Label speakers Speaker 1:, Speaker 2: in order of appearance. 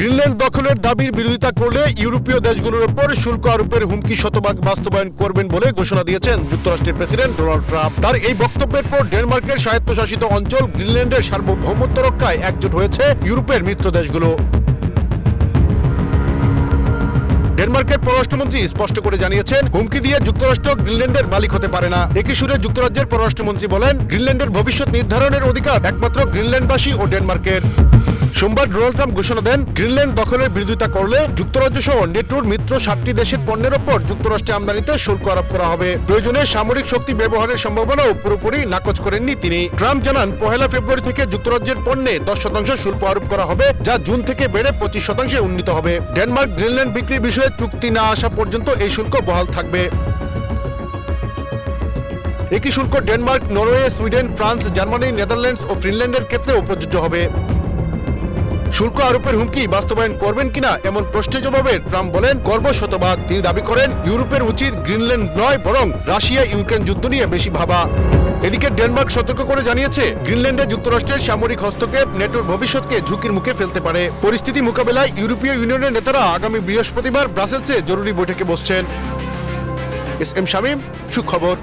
Speaker 1: Greenland দখলের দাবির বিরোধিতা করলে ইউরোপীয় দেশগুলোর উপর শুল্ক আরোপের হুমকি শতভাগ বাস্তবায়ন করবেন বলে ঘোষণা দিয়েছেন যুক্তরাষ্ট্রের প্রেসিডেন্ট ডোনাল্ড ট্রাম্প। তার এই বক্তব্যের পর ডেনমার্কের স্বায়ত্তশাসিত অঞ্চল গ্রিনল্যান্ডের সার্বভৌমত্ব রক্ষায় একজোট হয়েছে ইউরোপের মিত্র দেশগুলো। ডেনমার্কের পররাষ্ট্রমন্ত্রী স্পষ্ট করে জানিয়েছেন, হুমকি দিয়ে যুক্তরাষ্ট্র গ্রিনল্যান্ডের মালিক হতে পারে না। একই সুরে যুক্তরাজ্যের পররাষ্ট্রমন্ত্রী বলেন, গ্রিনল্যান্ডের ভবিষ্যৎ নির্ধারণের অধিকার একমাত্র গ্রিনল্যান্ডবাসী ও ডেনমার্কের। সোমবার ডোনাল্ড ট্রাম্প ঘোষণা দেন, গ্রিনল্যান্ড দখলের বিরোধিতা করলে যুক্তরাজ্য সহ নেটোর মিত্র সাতটি দেশের পণ্যের ওপর যুক্তরাষ্ট্রে আমদানিতে শুল্ক আরোপ করা হবে। প্রয়োজনে সামরিক শক্তি ব্যবহারের সম্ভাবনাও পুরোপুরি নাকচ করেননি তিনি। ট্রাম্প জানান, পহেলা ফেব্রুয়ারি থেকে যুক্তরাজ্যের পণ্যে দশ শতাংশ শুল্ক আরোপ করা হবে, যা জুন থেকে বেড়ে পঁচিশ শতাংশে উন্নীত হবে। ডেনমার্ক গ্রিনল্যান্ড বিক্রির বিষয়ে চুক্তি না আসা পর্যন্ত এই শুল্ক বহাল থাকবে। একই শুল্ক Denmark, Norway, Sweden, France, Germany, Netherlands ও ফিনল্যান্ডের ক্ষেত্রেও প্রযোজ্য হবে। শুল্ক আরোপের হুমকি বাস্তবায়ন করবেন কিনা এমন প্রশ্নের জবাবে ট্রাম্প বলেন করব শতভাগ। তিনি দাবি করেন, ইউরোপের উচিত গ্রিনল্যান্ড নয়, বরং রাশিয়া, ইউক্রেন যুদ্ধ নিয়ে বেশি ভাবা। এদিকে ডেনমার্ক সতর্ক করে জানিয়েছে, গ্রিনল্যান্ডে যুক্তরাষ্ট্রের সামরিক হস্তক্ষেপ নেটোর ভবিষ্যৎকে ঝুঁকির মুখে ফেলতে পারে। পরিস্থিতি মোকাবেলায় ইউরোপীয় ইউনিয়নের নেতারা আগামী বৃহস্পতিবার ব্রাসেলসে জরুরি বৈঠকে বসছেন। এস এম শামীম, সুখবর।